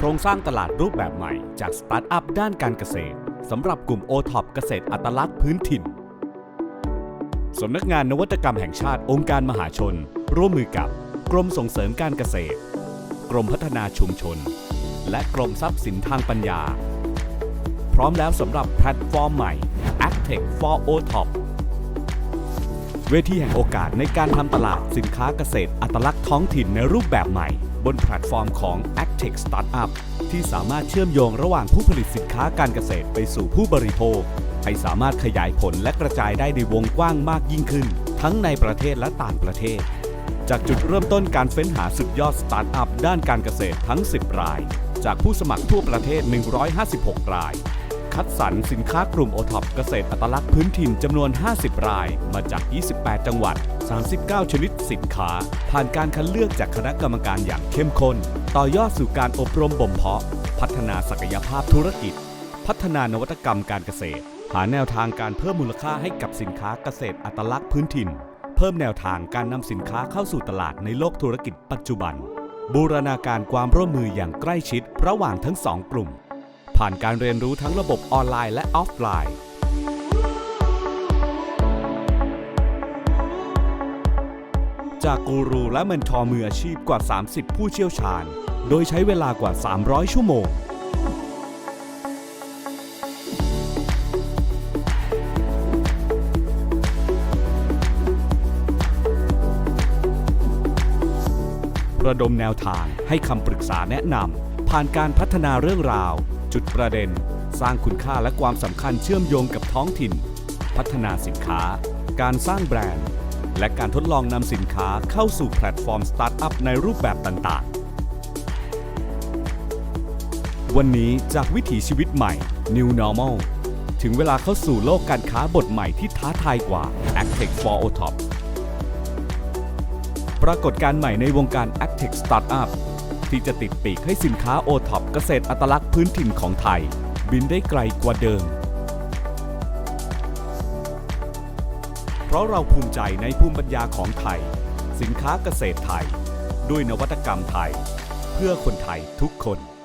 โครงสร้างตลาดรูปแบบใหม่จากสตาร์ทอัพด้านการเกษตรสำหรับกลุ่มโอท็อปเกษตรอัตลักษณ์พื้นถิ่น สำนักงานนวัตกรรมแห่งชาติองค์การมหาชน ร่วมมือกับ กรมส่งเสริมการเกษตร กรมพัฒนาชุมชน และกรมทรัพย์สินทางปัญญา พร้อมแล้วสำหรับแพลตฟอร์มใหม่ Actech for OTOP เวทีแห่งโอกาสในการทำตลาดสินค้าเกษตรอัตลักษณ์ท้องถิ่นในรูปแบบใหม่ นแพลตฟอร์มของ Actech Startup ที่สามารถเชื่อมโยงระหว่างผู้ผลิตสินค้าการเกษตรไปสู่ผู้บริโภค ให้สามารถขยายผลและกระจายได้ในวงกว้างมากยิ่งขึ้น ทั้งในประเทศและต่างประเทศ จากจุดเริ่มต้นการเฟ้นหาสุดยอดสตาร์ทอัพด้านการเกษตรทั้ง 10 ราย จากผู้สมัครทั่วประเทศ 156 ราย คัดสรรสินค้ากลุ่มโอท็อปเกษตรอัตลักษณ์พื้นถิ่นจำนวน 50 ราย มาจาก 28 จังหวัด 39 ชนิดสินค้า ผ่านการคัดเลือกจากคณะกรรมการอย่างเข้มข้น ต่อยอดสู่การอบรมบ่มเพาะ พัฒนาศักยภาพธุรกิจ พัฒนานวัตกรรมการเกษตร หาแนวทางการเพิ่มมูลค่าให้กับสินค้าเกษตรอัตลักษณ์พื้นถิ่น เพิ่มแนวทางการนำสินค้าเข้าสู่ตลาดในโลกธุรกิจปัจจุบัน บูรณาการความร่วมมืออย่างใกล้ชิด ระหว่างทั้งสองกลุ่ม ผ่านการเรียนรู้ทั้งระบบออนไลน์และออฟไลน์ จากกูรูและเมนทอร์มืออาชีพกว่า 30 ผู้เชี่ยวชาญ โดยใช้เวลากว่า 300 ชั่วโมง ระดมแนวทางให้คำปรึกษาแนะนำผ่านการพัฒนาเรื่องราว จุดประเด็น สร้างคุณค่าและความสำคัญเชื่อมโยงกับท้องถิ่น พัฒนาสินค้า การสร้างแบรนด์ และการทดลองนำสินค้าเข้าสู่แพลตฟอร์มสตาร์ทอัพในรูปแบบต่างๆ วันนี้จากวิถีชีวิตใหม่ New Normal ถึงเวลาเข้าสู่โลกการค้าบทใหม่ที่ท้าทายกว่า Actech for OTOP ปรากฏการณ์ใหม่ในวงการ Actech Startup ที่จะติดปีกให้สินค้าโอท็อปเกษตรอัตลักษณ์พื้นถิ่นของไทย บินได้ไกลกว่าเดิม เพราะเราภูมิใจในภูมิปัญญาของไทย สินค้าเกษตรไทย ด้วยนวัตกรรมไทย เพื่อคนไทยทุกคน